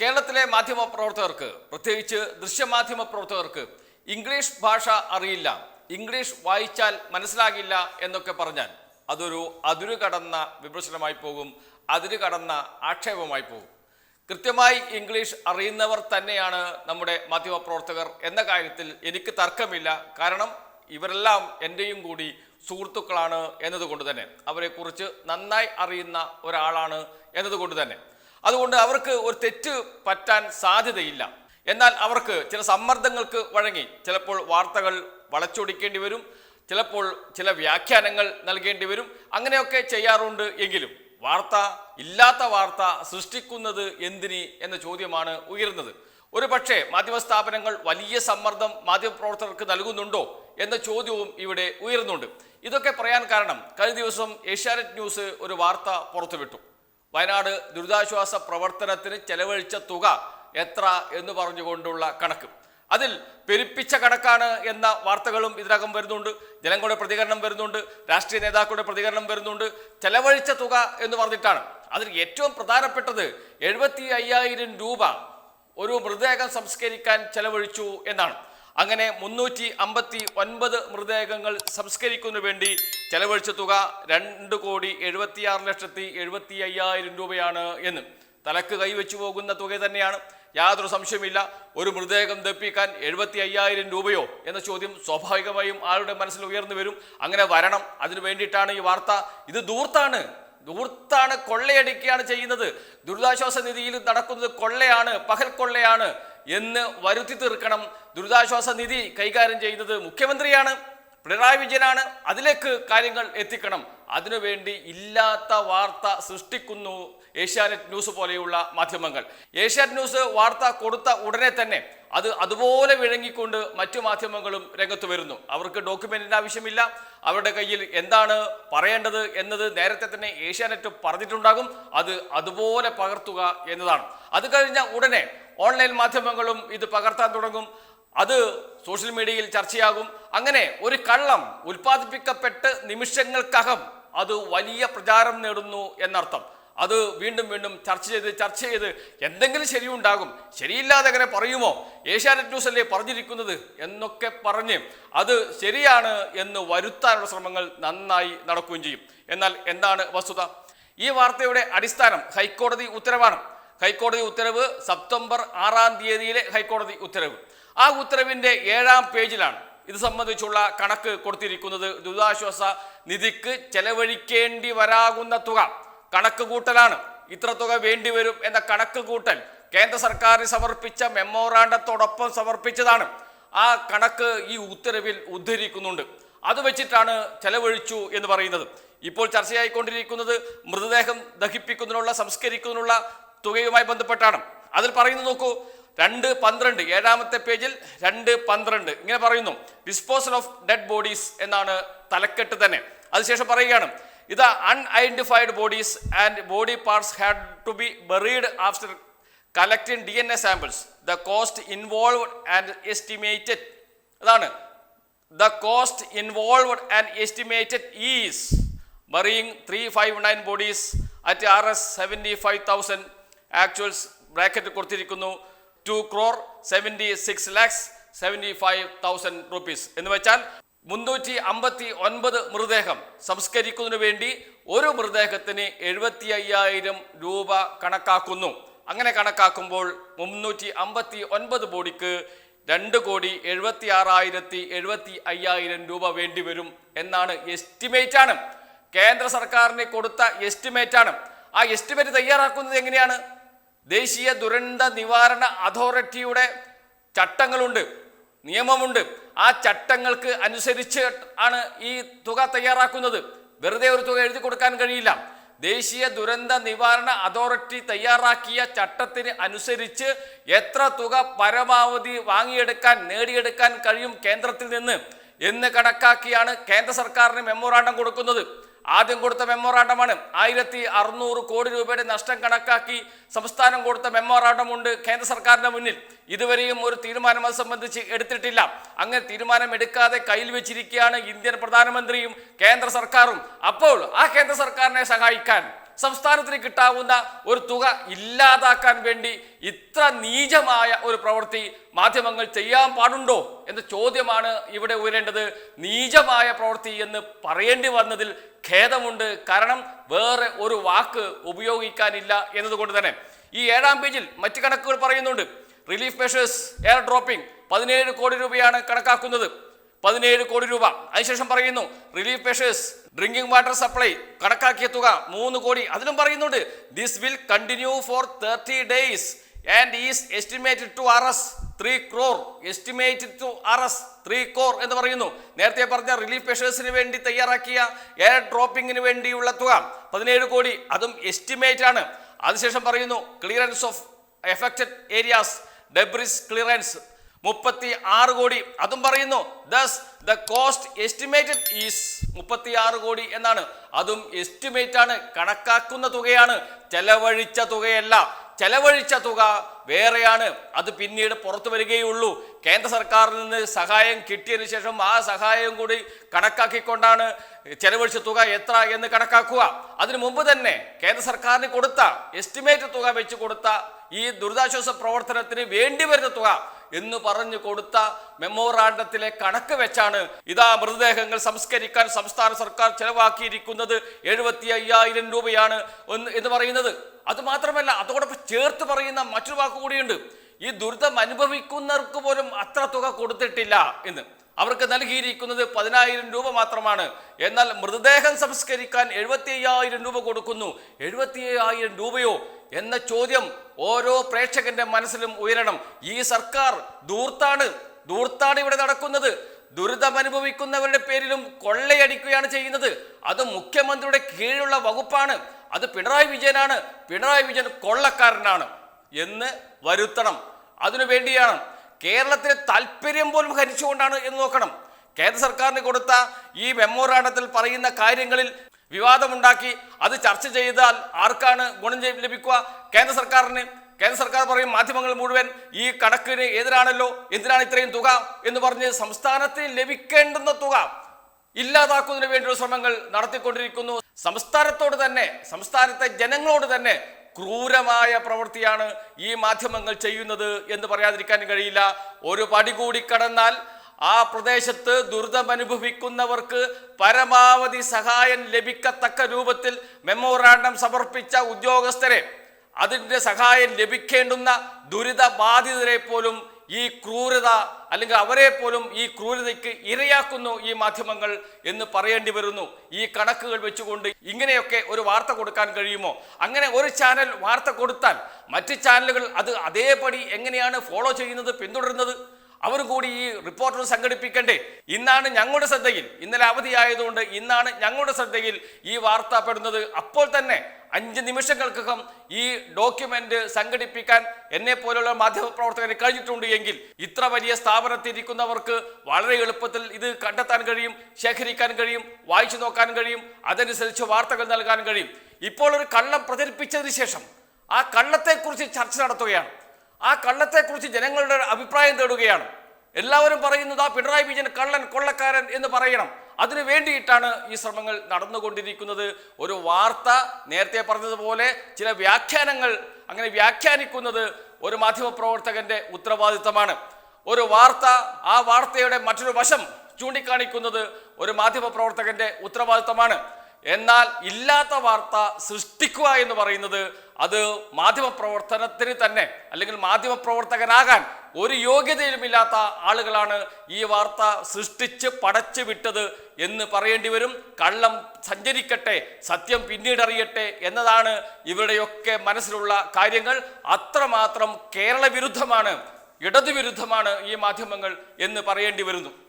കേരളത്തിലെ മാധ്യമ പ്രവർത്തകർക്ക് പ്രത്യേകിച്ച് ദൃശ്യമാധ്യമ പ്രവർത്തകർക്ക് ഇംഗ്ലീഷ് ഭാഷ അറിയില്ല. ഇംഗ്ലീഷ് വായിച്ചാൽ മനസ്സിലാകില്ല എന്നൊക്കെ പറഞ്ഞാൽ അതൊരു അതിരു കടന്ന വിമർശനമായി പോകും അതിരു കടന്ന ആക്ഷേപമായി പോകും. കൃത്യമായി ഇംഗ്ലീഷ് അറിയുന്നവർ തന്നെയാണ് നമ്മുടെ മാധ്യമ പ്രവർത്തകർ എന്ന കാര്യത്തിൽ എനിക്ക് തർക്കമില്ല. കാരണം ഇവരെല്ലാം എന്റെയും കൂടി സുഹൃത്തുക്കളാണ് എന്നതുകൊണ്ട് തന്നെ. അവരെക്കുറിച്ച് നന്നായി അറിയുന്ന ഒരാളാണ് എന്നതുകൊണ്ട് തന്നെ. അതുകൊണ്ട് അവർക്ക് ഒരു തെറ്റ് പറ്റാൻ സാധ്യതയില്ല. എന്നാൽ അവർക്ക് ചില സമ്മർദ്ദങ്ങൾക്ക് വഴങ്ങി. ചിലപ്പോൾ വാർത്തകൾ വളച്ചൊടിക്കേണ്ടി വരും. ചിലപ്പോൾ ചില വ്യാഖ്യാനങ്ങൾ നൽകേണ്ടി വരും. അങ്ങനെയൊക്കെ ചെയ്യാറുണ്ട് എങ്കിലും വാർത്ത ഇല്ലാത്ത വാർത്ത സൃഷ്ടിക്കുന്നത് എന്തിന് എന്ന ചോദ്യമാണ് ഉയരുന്നത്. ഒരു പക്ഷേ മാധ്യമ സ്ഥാപനങ്ങൾ വലിയ സമ്മർദ്ദം മാധ്യമപ്രവർത്തകർക്ക് നൽകുന്നുണ്ടോ എന്ന ചോദ്യവും ഇവിടെ ഉയരുന്നുണ്ട്. ഇതൊക്കെ പറയാൻ കാരണം കഴിഞ്ഞ ദിവസം ഏഷ്യാനെറ്റ് ന്യൂസ് ഒരു വാർത്ത പുറത്തുവിട്ടു. വയനാട് ദുരിതാശ്വാസ പ്രവർത്തനത്തിന് ചെലവഴിച്ച തുക എത്ര എന്ന് പറഞ്ഞുകൊണ്ടുള്ള കണക്ക്. അതിൽ പെരുപ്പിച്ച കണക്കാണ് എന്ന വാർത്തകളും ഇതിനകം വരുന്നുണ്ട്. ജനങ്ങളുടെ പ്രതികരണം വരുന്നുണ്ട്. രാഷ്ട്രീയ നേതാക്കളുടെ പ്രതികരണം വരുന്നുണ്ട്. ചെലവഴിച്ച തുക എന്ന് പറഞ്ഞിട്ടാണ്. അതിൽ ഏറ്റവും പ്രധാനപ്പെട്ടത് എഴുപത്തി അയ്യായിരം രൂപ ഒരു മൃതദേഹം സംസ്കരിക്കാൻ ചെലവഴിച്ചു എന്നാണ്. അങ്ങനെ മുന്നൂറ്റി അമ്പത്തി ഒൻപത് മൃതദേഹങ്ങൾ സംസ്കരിക്കുന്നതിനു വേണ്ടി ചെലവഴിച്ച തുക രണ്ട് കോടി എഴുപത്തിയാറ് ലക്ഷത്തി എഴുപത്തി അയ്യായിരം രൂപയാണ് എന്ന് തലക്ക് കൈവച്ചു പോകുന്ന തുക തന്നെയാണ്. യാതൊരു സംശയമില്ല ഒരു മൃതദേഹം ദപ്പിക്കാൻ എഴുപത്തി അയ്യായിരം രൂപയോ എന്ന ചോദ്യം സ്വാഭാവികമായും ആളുടെ മനസ്സിൽ ഉയർന്നു വരും. അങ്ങനെ വരണം. അതിനു വേണ്ടിയിട്ടാണ് ഈ വാർത്ത. ഇത് ദൂർത്താണ് ദൂർത്താണ് കൊള്ളയടിക്കുകയാണ് ചെയ്യുന്നത്. ദുരിതാശ്വാസ നിധിയിൽ നടക്കുന്നത് കൊള്ളയാണ് പകൽ കൊള്ളയാണ്. എന്ന് വരുത്തി തീർക്കണം. ദുരിതാശ്വാസ നിധി കൈകാര്യം ചെയ്യുന്നത് മുഖ്യമന്ത്രിയാണ് പിണറായി വിജയനാണ്. അതിലേക്ക് കാര്യങ്ങൾ എത്തിക്കണം. അതിനുവേണ്ടി ഇല്ലാത്ത വാർത്ത സൃഷ്ടിക്കുന്നു ഏഷ്യാനെറ്റ് ന്യൂസ് പോലെയുള്ള മാധ്യമങ്ങൾ. ഏഷ്യാനെറ്റ് ന്യൂസ് വാർത്ത കൊടുത്ത ഉടനെ തന്നെ അത് അതുപോലെ വിഴുങ്ങിക്കൊണ്ട് മറ്റു മാധ്യമങ്ങളും രംഗത്ത് വരുന്നു. അവർക്ക് ഡോക്യുമെന്റിന്റെ ആവശ്യമില്ല. അവരുടെ കയ്യിൽ എന്താണ് പറയേണ്ടത് എന്നത് നേരത്തെ തന്നെ ഏഷ്യാനെറ്റ് പറഞ്ഞിട്ടുണ്ടാകും. അത് അതുപോലെ പകർത്തുക എന്നതാണ്. അത് കഴിഞ്ഞ ഉടനെ ഓൺലൈൻ മാധ്യമങ്ങളും ഇത് പകർത്താൻ തുടങ്ങും. അത് സോഷ്യൽ മീഡിയയിൽ ചർച്ചയാകും. അങ്ങനെ ഒരു കള്ളം ഉൽപ്പാദിപ്പിക്കപ്പെട്ട് നിമിഷങ്ങൾക്കകം അത് വലിയ പ്രചാരം നേടുന്നു എന്നർത്ഥം. അത് വീണ്ടും വീണ്ടും ചർച്ച ചെയ്ത് ചർച്ച ചെയ്ത് എന്തെങ്കിലും ശരിയുണ്ടാകും. ശരിയില്ലാതെ അങ്ങനെ പറയുമോ? ഏഷ്യാനെറ്റ് ന്യൂസ് അല്ലേ പറഞ്ഞിരിക്കുന്നത് എന്നൊക്കെ പറഞ്ഞ് അത് ശരിയാണ് എന്ന് വരുത്താനുള്ള ശ്രമങ്ങൾ നന്നായി നടക്കുകയും ചെയ്യും. എന്നാൽ എന്താണ് വസ്തുത? ഈ വാർത്തയുടെ അടിസ്ഥാനം ഹൈക്കോടതി ഉത്തരവാണ്. ഹൈക്കോടതി ഉത്തരവ് സെപ്റ്റംബർ ആറാം തീയതിയിലെ ഹൈക്കോടതി ഉത്തരവ്. ആ ഉത്തരവിന്റെ ഏഴാം പേജിലാണ് ഇത് സംബന്ധിച്ചുള്ള കണക്ക് കൊടുത്തിരിക്കുന്നത്. ദുരിതാശ്വാസ നിധിക്ക് ചെലവഴിക്കേണ്ടി വരാകുന്ന തുക കണക്ക് കൂട്ടലാണ്. ഇത്ര തുക വേണ്ടിവരും എന്ന കണക്ക് കൂട്ടൽ കേന്ദ്ര സർക്കാരിന് സമർപ്പിച്ച മെമ്മോറാണ്ടത്തോടൊപ്പം സമർപ്പിച്ചതാണ്. ആ കണക്ക് ഈ ഉത്തരവിൽ ഉദ്ധരിക്കുന്നുണ്ട്. അത് വെച്ചിട്ടാണ് ചെലവഴിച്ചു എന്ന് പറയുന്നത്. ഇപ്പോൾ ചർച്ചയായിക്കൊണ്ടിരിക്കുന്നത് മൃതദേഹം ദഹിപ്പിക്കുന്നതിനുള്ള സംസ്കരിക്കുന്നതിനുള്ള തുകയുമായി ബന്ധപ്പെട്ടാണ്. അതിൽ പറയുന്നത് നോക്കൂ രണ്ട് പന്ത്രണ്ട് ഏഴാമത്തെ പേജിൽ രണ്ട് പന്ത്രണ്ട്. ഇങ്ങനെ പറയുന്നു ഡിസ്പോസൽ ഓഫ് ഡെഡ് ബോഡീസ് എന്നാണ് തലക്കെട്ട് തന്നെ. അതിനുശേഷം പറയുകയാണ് ഇത് unidentified bodies and body parts had to be buried after collecting D N A samples the cost involved and estimated അതാണ് the cost involved and estimated is burying three five nine bodies at R S seventy five thousand actuals bracket കൊടുത്തിരിക്കുന്നു two crore seventy six lakhs seventy five thousand rupees എന്ന് വെച്ചാൽ മുന്നൂറ്റി അമ്പത്തി ഒൻപത് മൃതദേഹം സംസ്കരിക്കുന്നതിന് വേണ്ടി ഒരു മൃതദേഹത്തിന് എഴുപത്തി അയ്യായിരം രൂപ കണക്കാക്കുന്നു. അങ്ങനെ കണക്കാക്കുമ്പോൾ മുന്നൂറ്റി അമ്പത്തി ഒൻപത് ബോഡിക്ക് രണ്ട് കോടി എഴുപത്തി ആറായിരത്തി എഴുപത്തി അയ്യായിരം രൂപ വേണ്ടി വരും എന്നാണ് എസ്റ്റിമേറ്റ് ആണ് കേന്ദ്ര സർക്കാരിന് കൊടുത്ത എസ്റ്റിമേറ്റ് ആണ് ആ എസ്റ്റിമേറ്റ് തയ്യാറാക്കുന്നത് എങ്ങനെയാണ്? ദേശീയ ദുരന്ത നിവാരണ അതോറിറ്റിയുടെ ചട്ടങ്ങളുണ്ട് നിയമമുണ്ട്. ആ ചട്ടങ്ങൾക്ക് അനുസരിച്ച് ആണ് ഈ തുക തയ്യാറാക്കുന്നത്. വെറുതെ ഒരു തുക എഴുതി കൊടുക്കാൻ കഴിയില്ല. ദേശീയ ദുരന്ത നിവാരണ അതോറിറ്റി തയ്യാറാക്കിയ ചട്ടത്തിന് അനുസരിച്ച് എത്ര തുക പരമാവധി വാങ്ങിയെടുക്കാൻ നേടിയെടുക്കാൻ കഴിയും കേന്ദ്രത്തിൽ നിന്ന് എന്ന് കണക്കാക്കിയാണ് കേന്ദ്ര സർക്കാരിന് മെമ്മോറാണ്ടം കൊടുക്കുന്നത്. ആദ്യം കൊടുത്ത മെമ്മോറാണ്ടമാണ്. ആയിരത്തി അറുന്നൂറ് കോടി രൂപയുടെ നഷ്ടം കണക്കാക്കി സംസ്ഥാനം കൊടുത്ത മെമ്മോറാണ്ടം ഉണ്ട് കേന്ദ്ര സർക്കാരിന്റെ മുന്നിൽ. ഇതുവരെയും ഒരു തീരുമാനം അത് സംബന്ധിച്ച് എടുത്തിട്ടില്ല. അങ്ങനെ തീരുമാനം എടുക്കാതെ കയ്യിൽ വെച്ചിരിക്കുകയാണ് ഇന്ത്യൻ പ്രധാനമന്ത്രിയും കേന്ദ്ര സർക്കാരും. അപ്പോൾ ആ കേന്ദ്ര സർക്കാരിനെ സഹായിക്കാൻ സംസ്ഥാനത്തിന് കിട്ടാവുന്ന ഒരു തുക ഇല്ലാതാക്കാൻ വേണ്ടി ഇത്ര നീചമായ ഒരു പ്രവൃത്തി മാധ്യമങ്ങൾ ചെയ്യാൻ പാടുണ്ടോ എന്ന ചോദ്യമാണ് ഇവിടെ ഉയരേണ്ടത്. നീചമായ പ്രവൃത്തി എന്ന് പറയേണ്ടി വന്നതിൽ ഖേദമുണ്ട്. കാരണം വേറെ ഒരു വാക്ക് ഉപയോഗിക്കാനില്ല എന്നതുകൊണ്ട് തന്നെ. ഈ ഏഴാം പേജിൽ മറ്റു കണക്കുകൾ പറയുന്നുണ്ട്. റിലീഫ് മെഷേഴ്സ് എയർ ഡ്രോപ്പിംഗ് പതിനേഴ് കോടി രൂപയാണ് കണക്കാക്കുന്നത്. പതിനേഴ് കോടി രൂപ. അതിനുശേഷം പറയുന്നു relief measures drinking water supply കണക്കാക്കിയ തുക മൂന്ന് കോടി. അതിലും പറയുന്നുണ്ട് this will continue for thirty days and is estimated to R S three crore estimated to R S three crore എന്ന് പറയുന്നു. നേരത്തെ പറഞ്ഞ റിലീഫ് മെഷേഴ്സിന് വേണ്ടി തയ്യാറാക്കിയ എയർ ഡ്രോപ്പിംഗിന് വേണ്ടിയുള്ള തുക പതിനേഴ് കോടി. അതും എസ്റ്റിമേറ്റ് ആണ്. അതിനുശേഷം പറയുന്നു clearance of affected areas debris clearance മുപ്പത്തി ആറ് കോടി. അതും പറയുന്നു thus the cost estimated is മുപ്പത്തി ആറ് കോടി എന്നാണ്. അതും എസ്റ്റിമേറ്റ് ആണ് കണക്കാക്കുന്ന തുകയാണ്. ചെലവഴിച്ച തുകയല്ല. ചെലവഴിച്ച തുക വേറെയാണ്. അത് പിന്നീട് പുറത്തു വരികയുള്ളൂ. കേന്ദ്ര സർക്കാരിൽ നിന്ന് സഹായം കിട്ടിയതിനു ശേഷം ആ സഹായം കൂടി കണക്കാക്കിക്കൊണ്ടാണ് ചെലവഴിച്ച തുക എത്ര എന്ന് കണക്കാക്കുക. അതിനു മുമ്പ് തന്നെ കേന്ദ്ര സർക്കാരിന് കൊടുത്ത എസ്റ്റിമേറ്റ് തുക വെച്ച് കൊടുത്ത ഈ ദുരിതാശ്വാസ പ്രവർത്തനത്തിന് വേണ്ടി വരുന്ന തുക എന്ന് പറഞ്ഞു കൊടുത്ത മെമ്മോറാണ്ടത്തിലെ കണക്ക് വെച്ചാണ് ഇതാ മൃതദേഹങ്ങൾ സംസ്കരിക്കാൻ സംസ്ഥാന സർക്കാർ ചെലവാക്കിയിരിക്കുന്നത് എഴുപത്തി അയ്യായിരം രൂപയാണ് എന്ന് പറയുന്നത്. അത് മാത്രമല്ല അതോടൊപ്പം ചേർത്ത് പറയുന്ന മറ്റൊരു വാക്ക് കൂടിയുണ്ട്. ഈ ദുരിതം അനുഭവിക്കുന്നവർക്ക് പോലും അത്ര തുക കൊടുത്തിട്ടില്ല എന്ന്. അവർക്ക് നൽകിയിരിക്കുന്നത് പതിനായിരം രൂപ മാത്രമാണ്. എന്നാൽ മൃതദേഹം സംസ്കരിക്കാൻ എഴുപത്തി അയ്യായിരം രൂപ കൊടുക്കുന്നു. എഴുപത്തി അയ്യായിരം രൂപയോ എന്ന ചോദ്യം ഓരോ പ്രേക്ഷകന്റെ മനസ്സിലും ഉയരണം. ഈ സർക്കാർ ദൂർത്താണ് ദൂർത്താണ് ഇവിടെ നടക്കുന്നത്. ദുരിതമനുഭവിക്കുന്നവരുടെ പേരിലും കൊള്ളയടിക്കുകയാണ് ചെയ്യുന്നത്. അത് മുഖ്യമന്ത്രിയുടെ കീഴിലുള്ള വകുപ്പാണ്. അത് പിണറായി വിജയനാണ്. പിണറായി വിജയൻ കൊള്ളക്കാരനാണ് എന്ന് വരുത്തണം. അതിനു വേണ്ടിയാണ് കേരളത്തിലെ താല്പര്യം പോലും ഹരിച്ചുകൊണ്ടാണ് എന്ന് നോക്കണം. കേന്ദ്ര സർക്കാരിന് കൊടുത്ത ഈ മെമ്മോറാണ്ടത്തിൽ പറയുന്ന കാര്യങ്ങളിൽ വിവാദമുണ്ടാക്കി അത് ചർച്ച ചെയ്താൽ ആർക്കാണ് ഗുണം ലഭിക്കുക? കേന്ദ്ര സർക്കാരിന്. കേന്ദ്ര സർക്കാർ പറയും മാധ്യമങ്ങൾ മുഴുവൻ ഈ കണക്കിന് എതിരാണല്ലോ എന്തിനാണ് ഇത്രയും തുക എന്ന് പറഞ്ഞ് സംസ്ഥാനത്തിന് ലഭിക്കേണ്ടുന്ന തുക ഇല്ലാതാക്കുന്നതിന് വേണ്ടിയുള്ള ശ്രമങ്ങൾ നടത്തിക്കൊണ്ടിരിക്കുന്നു. സംസ്ഥാനത്തോട് തന്നെ സംസ്ഥാനത്തെ ജനങ്ങളോട് തന്നെ ക്രൂരമായ പ്രവൃത്തിയാണ് ഈ മാധ്യമങ്ങൾ ചെയ്യുന്നത് എന്ന് പറയാതിരിക്കാൻ കഴിയില്ല. ഒരു പടി കൂടി കടന്നാൽ ആ പ്രദേശത്ത് ദുരിതമനുഭവിക്കുന്നവർക്ക് പരമാവധി സഹായം ലഭിക്കത്തക്ക രൂപത്തിൽ മെമ്മോറാണ്ടം സമർപ്പിച്ച ഉദ്യോഗസ്ഥരെ അതിന്റെ സഹായം ലഭിക്കേണ്ടുന്ന ദുരിത ബാധിതരെ പോലും ഈ ക്രൂരത അല്ലെങ്കിൽ അവരെ പോലും ഈ ക്രൂരതയ്ക്ക് ഇരയാക്കുന്നു ഈ മാധ്യമങ്ങൾ എന്ന് പറയേണ്ടി വരുന്നു. ഈ കണക്കുകൾ വെച്ചുകൊണ്ട് ഇങ്ങനെയൊക്കെ ഒരു വാർത്ത കൊടുക്കാൻ കഴിയുമോ? അങ്ങനെ ഒരു ചാനൽ വാർത്ത കൊടുത്താൽ മറ്റ് ചാനലുകൾ അത് അതേപടി എങ്ങനെയാണ് ഫോളോ ചെയ്യുന്നത് പിന്തുടരുന്നത്? അവർ കൂടി ഈ റിപ്പോർട്ടർ സംഘടിപ്പിക്കണ്ടേ? ഇന്നാണ് ഞങ്ങളുടെ ശ്രദ്ധയിൽ ഇന്നലെ അവധിയായതുകൊണ്ട് ഇന്നാണ് ഞങ്ങളുടെ ശ്രദ്ധയിൽ ഈ വാർത്ത പെടുന്നത്. അപ്പോൾ തന്നെ അഞ്ച് നിമിഷങ്ങൾക്കകം ഈ ഡോക്യുമെന്റ് സംഘടിപ്പിക്കാൻ എന്നെ പോലുള്ള മാധ്യമപ്രവർത്തകരെ കഴിഞ്ഞിട്ടുണ്ട് എങ്കിൽ ഇത്ര വലിയ സ്ഥാപനത്തിൽ ഇരിക്കുന്നവർക്ക് വളരെ എളുപ്പത്തിൽ ഇത് കണ്ടെത്താൻ കഴിയും ശേഖരിക്കാൻ കഴിയും വായിച്ചു നോക്കാൻ കഴിയും അതനുസരിച്ച് വാർത്തകൾ നൽകാൻ കഴിയും. ഇപ്പോൾ ഒരു കള്ളം പ്രചരിപ്പിച്ചതിന് ശേഷം ആ കള്ളത്തെക്കുറിച്ച് ചർച്ച നടത്തുകയാണ്. ആ കള്ളത്തെക്കുറിച്ച് ജനങ്ങളുടെ അഭിപ്രായം തേടുകയാണ്. എല്ലാവരും പറയുന്നത് ആ പിണറായി വിജയൻ കള്ളൻ കൊള്ളക്കാരൻ എന്ന് പറയണം. അതിനു വേണ്ടിയിട്ടാണ് ഈ ശ്രമങ്ങൾ നടന്നുകൊണ്ടിരിക്കുന്നത്. ഒരു വാർത്ത നേരത്തെ പറഞ്ഞതുപോലെ ചില വ്യാഖ്യാനങ്ങൾ അങ്ങനെ വ്യാഖ്യാനിക്കുന്നത് ഒരു മാധ്യമപ്രവർത്തകന്റെ ഉത്തരവാദിത്തമാണ്. ഒരു വാർത്ത ആ വാർത്തയുടെ മറ്റൊരു വശം ചൂണ്ടിക്കാണിക്കുന്നത് ഒരു മാധ്യമപ്രവർത്തകന്റെ ഉത്തരവാദിത്തമാണ്. എന്നാൽ ഇല്ലാത്ത വാർത്ത സൃഷ്ടിക്കുക എന്ന് പറയുന്നത് അത് മാധ്യമപ്രവർത്തനത്തിന് തന്നെ അല്ലെങ്കിൽ മാധ്യമപ്രവർത്തകനാകാൻ ഒരു യോഗ്യതയുമില്ലാത്ത ആളുകളാണ് ഈ വാർത്ത സൃഷ്ടിച്ച് പടച്ചു വിട്ടത് എന്ന് പറയേണ്ടി വരും. കള്ളം സഞ്ചരിക്കട്ടെ സത്യം പിന്നീട് അറിയട്ടെ എന്നതാണ് ഇവരുടെയൊക്കെ മനസ്സിലുള്ള കാര്യങ്ങൾ. അത്രമാത്രം കേരള വിരുദ്ധമാണ് ഇടതുവിരുദ്ധമാണ് ഈ മാധ്യമങ്ങൾ എന്ന് പറയേണ്ടി വരുന്നു.